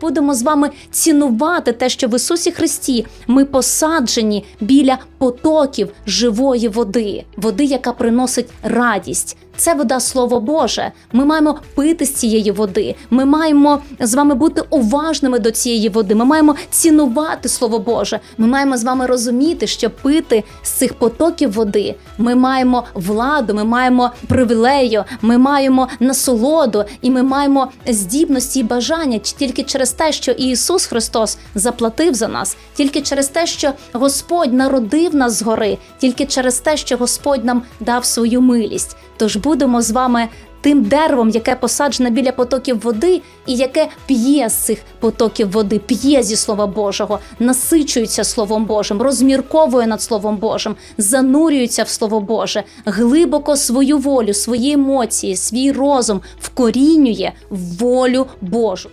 будемо з вами цінувати те, що в Ісусі Христі ми посаджені біля потоків живої води, води, яка приносить радість. Це вода Слово Боже. Ми маємо пити з цієї води. Ми маємо з вами бути уважними до цієї води. Ми маємо цінувати Слово Боже. Ми маємо з вами розуміти, що пити з цих потоків води. Ми маємо владу, ми маємо привілею, ми маємо насолоду і ми маємо здібності і бажання тільки через те, що Ісус Христос заплатив за нас, тільки через те, що Господь народив нас згори, тільки через те, що Господь нам дав свою милість. Тож будемо з вами тим деревом, яке посаджене біля потоків води, і яке п'є з цих потоків води, п'є зі Слова Божого, насичується Словом Божим, розмірковує над Словом Божим, занурюється в Слово Боже, глибоко свою волю, свої емоції, свій розум вкорінює в волю Божу.